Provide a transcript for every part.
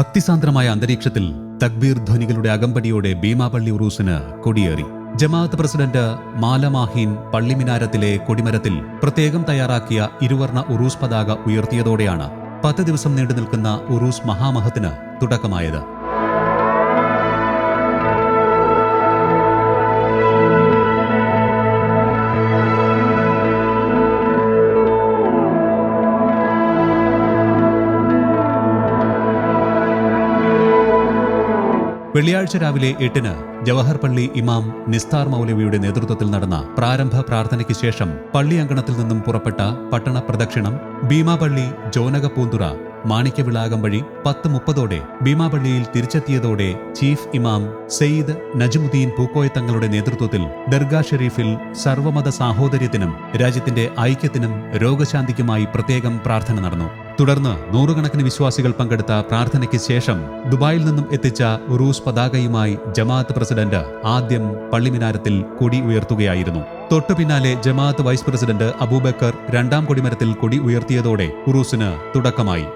ഭക്തിസാന്ദ്രമായ അന്തരീക്ഷത്തിൽ തക്ബീർ ധ്വനികളുടെ അകമ്പടിയോടെ ഭീമാപള്ളി ഉറൂസിന് കൊടിയേറി. ജമാഅത്ത് പ്രസിഡന്റ് മാലമാഹീൻ പള്ളിമിനാരത്തിലെ കൊടിമരത്തിൽ പ്രത്യേകം തയ്യാറാക്കിയ ഇരുവർണ ഉറൂസ് പതാക ഉയർത്തിയതോടെയാണ് പത്ത് ദിവസം നീണ്ടു നിൽക്കുന്ന ഉറൂസ് മഹാമഹത്തിന് തുടക്കമായത്. വെള്ളിയാഴ്ച രാവിലെ എട്ടിന് ജവഹർ പള്ളി ഇമാം നിസ്താർ മൗലവിയുടെ നേതൃത്വത്തിൽ നടന്ന പ്രാരംഭ പ്രാർത്ഥനയ്ക്ക് ശേഷം പള്ളി അങ്കണത്തിൽ നിന്നും പുറപ്പെട്ട പട്ടണ പ്രദക്ഷിണം ഭീമാപള്ളി ജോനകപൂന്തുറ മാണിക്യവിളാകം വഴി പത്ത് മുപ്പതോടെ ഭീമാപള്ളിയിൽ തിരിച്ചെത്തിയതോടെ ചീഫ് ഇമാം സെയ്ദ് നജ്മുദ്ദീൻ പൂക്കോയ തങ്ങളുടെ നേതൃത്വത്തിൽ ദർഗാ ഷെരീഫിൽ സർവമത സാഹോദര്യത്തിനും രാജ്യത്തിന്റെ ഐക്യത്തിനും രോഗശാന്തിക്കുമായി പ്രത്യേകം പ്രാർത്ഥന നടന്നു. തുടർന്ന് നൂറുകണക്കിന് വിശ്വാസികൾ പങ്കെടുത്ത പ്രാർത്ഥനയ്ക്ക് ശേഷം ദുബായിൽ നിന്നും എത്തിച്ച ഉറൂസ് പതാകയുമായി ജമാഅത്ത് പ്രസിഡന്റ് ആദ്യം പള്ളിമിനാരത്തിൽ കൊടി ഉയർത്തുകയായിരുന്നു. തൊട്ടു പിന്നാലെ ജമാഅത്ത് വൈസ് പ്രസിഡന്റ് അബൂബക്കർ രണ്ടാം കൊടിമരത്തിൽ കൊടി ഉയർത്തിയതോടെ ഉറൂസിന് തുടക്കമായി.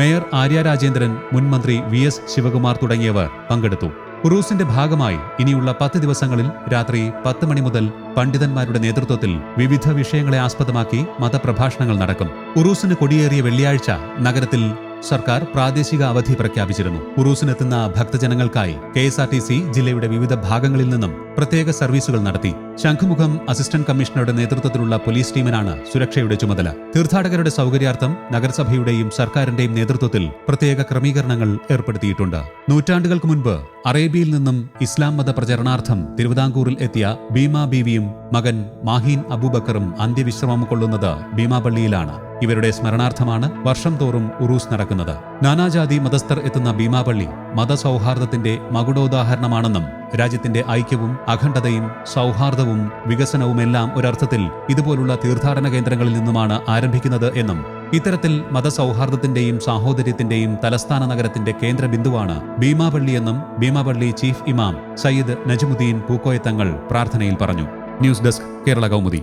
മേയർ ആര്യ രാജേന്ദ്രൻ മുൻ മന്ത്രി വി എസ് ശിവകുമാർ തുടങ്ങിയവർ പങ്കെടുത്തു. ഉറൂസിന്റെ ഭാഗമായി ഇനിയുള്ള പത്ത് ദിവസങ്ങളിൽ രാത്രി പത്ത് മണി മുതൽ പണ്ഡിതന്മാരുടെ നേതൃത്വത്തിൽ വിവിധ വിഷയങ്ങളെ ആസ്പദമാക്കി മതപ്രഭാഷണങ്ങൾ നടക്കും. ഉറൂസിന് കൊടിയേറിയ വെള്ളിയാഴ്ച നഗരത്തിൽ സർക്കാർ പ്രാദേശിക അവധി പ്രഖ്യാപിച്ചിരുന്നു. ഉറൂസിനെത്തുന്ന ഭക്തജനങ്ങൾക്കായി കെ ജില്ലയുടെ വിവിധ ഭാഗങ്ങളിൽ നിന്നും പ്രത്യേക സർവീസുകൾ നടത്തി. ശംഖുമുഖം അസിസ്റ്റന്റ് കമ്മീഷണറുടെ നേതൃത്വത്തിലുള്ള പോലീസ് ടീമിനാണ് സുരക്ഷയുടെ ചുമതല. തീർത്ഥാടകരുടെ സൗകര്യാർത്ഥം നഗരസഭയുടെയും സർക്കാരിന്റെയും നേതൃത്വത്തിൽ പ്രത്യേക ക്രമീകരണങ്ങൾ ഏർപ്പെടുത്തിയിട്ടുണ്ട്. നൂറ്റാണ്ടുകൾക്ക് മുൻപ് അറേബ്യയിൽ നിന്നും ഇസ്ലാം മത പ്രചരണാർത്ഥം തിരുവിതാംകൂറിൽ എത്തിയ ഭീമ ബീവിയും മകൻ മാഹീൻ അബൂബക്കറും അന്ത്യവിശ്രമം കൊള്ളുന്നത് ഭീമാപള്ളിയിലാണ്. ഇവരുടെ സ്മരണാർത്ഥമാണ് വർഷം തോറും ഉറൂസ് നടക്കുന്നത്. നാനാജാതി മതസ്ഥർ എത്തുന്ന ഭീമാപള്ളി മതസൗഹാർദ്ദത്തിന്റെ മകുടോദാഹരണമാണെന്നും രാജ്യത്തിന്റെ ഐക്യവും അഖണ്ഡതയും സൗഹാർദ്ദവും വികസനവുമെല്ലാം ഒരർത്ഥത്തിൽ ഇതുപോലുള്ള തീർത്ഥാടന കേന്ദ്രങ്ങളിൽ നിന്നുമാണ് ആരംഭിക്കുന്നത് എന്നും ഇത്തരത്തിൽ മതസൗഹാർദ്ദത്തിന്റെയും സാഹോദര്യത്തിന്റെയും തലസ്ഥാന നഗരത്തിന്റെ കേന്ദ്ര ബിന്ദുവാണ് ഭീമാപള്ളിയെന്നും ഭീമാപള്ളി ചീഫ് ഇമാം സയ്യിദ് നജ്മുദ്ദീൻ പൂക്കോയത്തങ്ങൾ പ്രാർത്ഥനയിൽ പറഞ്ഞു. News desk Kerala Kaumudi.